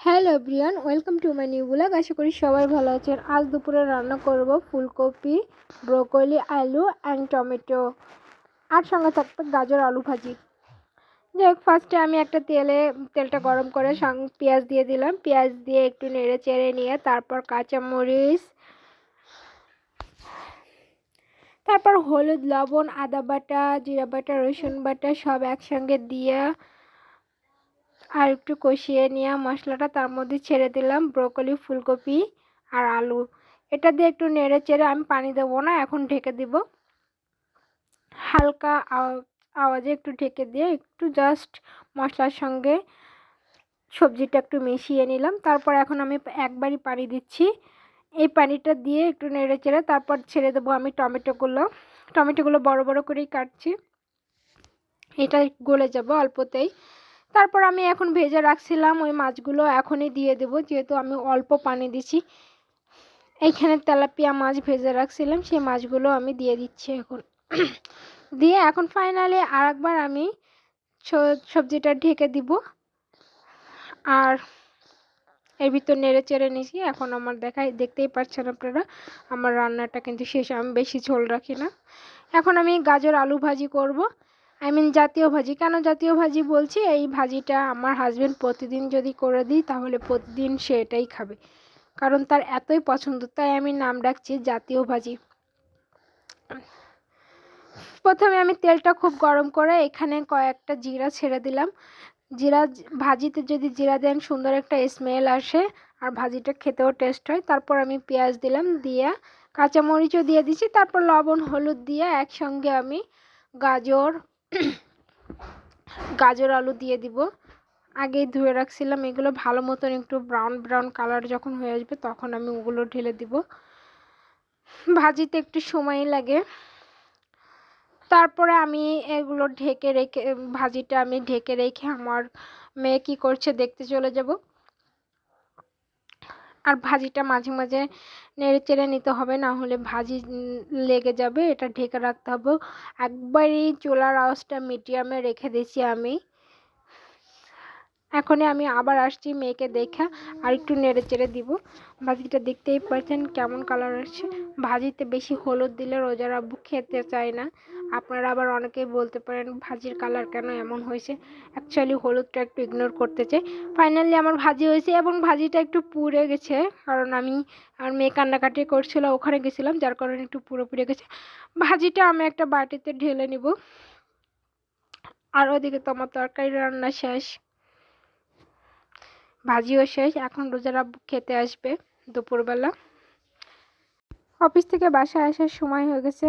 Hello Brian welcome to my new blog. আশা করি সবাই ভালো আছেন। আজ দুপুরে রান্না করব ফুলকপি, ব্রোকলি, আলু অ্যান্ড টমেটো। আর সঙ্গে থাকবে গাজর আলু ভাজি। যাই হোক ফার্স্টে আমি একটা তেলে, তেলটা গরম করে সঙ্গে পেঁয়াজ দিয়ে দিলাম। পেঁয়াজ দিয়ে একটু নেড়ে চেড়ে নিয়ে তারপর কাঁচামরিচ, তারপর হলুদ, লবণ, আদা বাটা, জিরা বাটা, রসুন বাটা সব একসঙ্গে দিয়ে আর একটু কষিয়ে নিয়ে মশলাটা তার মধ্যে ছেড়ে দিলাম, ব্রোকলি, ফুলকপি আর আলু। এটা দিয়ে একটু নেড়ে চেড়ে আমি পানি দেবো না, এখন ঢেকে দিব। হালকা আওয়াজে একটু ঢেকে দিয়ে একটু জাস্ট মশলার সঙ্গে সবজিটা একটু মিশিয়ে নিলাম। তারপর এখন আমি একবারই পানি দিচ্ছি। এই পানিটা দিয়ে একটু নেড়ে চেড়ে তারপর ছেড়ে দেবো আমি টমেটোগুলো। টমেটোগুলো বড় বড় করেই কাটছি। এটা গলে যাব অল্পতেই। তারপর আমি এখন ভেজে রাখছিলাম, ওই মাছগুলো এখনই দিয়ে দেব, যেহেতু আমি অল্প পানি দিছি। এইখানে তেলাপিয়া মাছ ভেজে রাখছিলাম, সেই মাছগুলো আমি দিয়ে দিচ্ছি এখন। দিয়ে এখন ফাইনালি আর একবার আমি সবজিটা ঢেকে দিব। আর এর ভিতর নেড়ে চেড়ে নিয়েছি এখন আমার দেখাই, দেখতেই পাচ্ছেন আপনারা, আমার রান্নাটা কিন্তু শেষ, আমি বেশি ঝোল রাখি না। এখন আমি গাজর আলু ভাজি করব। আই মিন জাতীয় ভাজি। কেন জাতীয় ভাজি বলছি? এই ভাজিটা আমার হাজব্যান্ড প্রতিদিন যদি করে দিই, তাহলে প্রতিদিন সে এটাই খাবে। কারণ তার এতই পছন্দ, তাই আমি নাম ডাকছি জাতীয় ভাজি। প্রথমে আমি তেলটা খুব গরম করে এখানে কয়েকটা জিরা ছেড়ে দিলাম। জিরা ভাজিতে যদি জিরা দেন, সুন্দর একটা স্মেল আসে আর ভাজিটা খেতেও টেস্ট হয়। তারপর আমি পেঁয়াজ দিলাম দিয়ে কাঁচামরিচও দিয়ে দিচ্ছি তারপর লবণ, হলুদ দিয়ে একসঙ্গে আমি গাজর গাজর আলু দিয়ে দিব। আগেই ধুয়ে রাখছিলাম, এগুলো ভালো মতন একটু ব্রাউন ব্রাউন কালার যখন হয়ে আসবে তখন আমি ওগুলো ঢেলে দিব। ভাজিতে একটু সময় লাগে। তারপরে আমি এগুলো ঢেকে রেখে, ভাজিটা আমি ঢেকে রেখে আমার মেয়ে কী করছে দেখতে চলে যাব। আর ভাজিটা মাঝে মাঝে নেড়ে চেড়ে নিতে হবে, না হলে ভাজি লেগে যাবে, এটা ঢেকে রাখতে হবে। একবারই চুলার আওয়াজটা মিডিয়ামে রেখে দিয়েছি আমি। এখনই আমি আবার আসছি মেয়েকে দেখে, আর একটু নেড়ে চেড়ে দিব। ভাজিটা দেখতেই পাচ্ছেন কেমন কালার আসছে। ভাজিতে বেশি হলুদ দিলে রোজার খেতে চায় না। আপনারা আবার অনেকেই বলতে পারেন ভাজির কালার কেন এমন হয়েছে? অ্যাকচুয়ালি হলুদটা একটু ইগনোর করতে চাই। ফাইনালি আমার ভাজি হয়েছে এবং ভাজিটা একটু পুড়ে গেছে, কারণ আমি আমার মেয়ে কান্নাকাটি করছিল, ওখানে গেছিলাম, যার কারণে একটু পুরো পুড়ে গেছে। ভাজিটা আমি একটা বাটিতে ঢেলে নিব। আর ওদিকে তো আমার তরকারি রান্না শেষ। ভাজিও শেষ, এখন রোজার খেতে আসবে দুপুরবেলা। অফিস থেকে বাসায় আসার সময় হয়ে গেছে।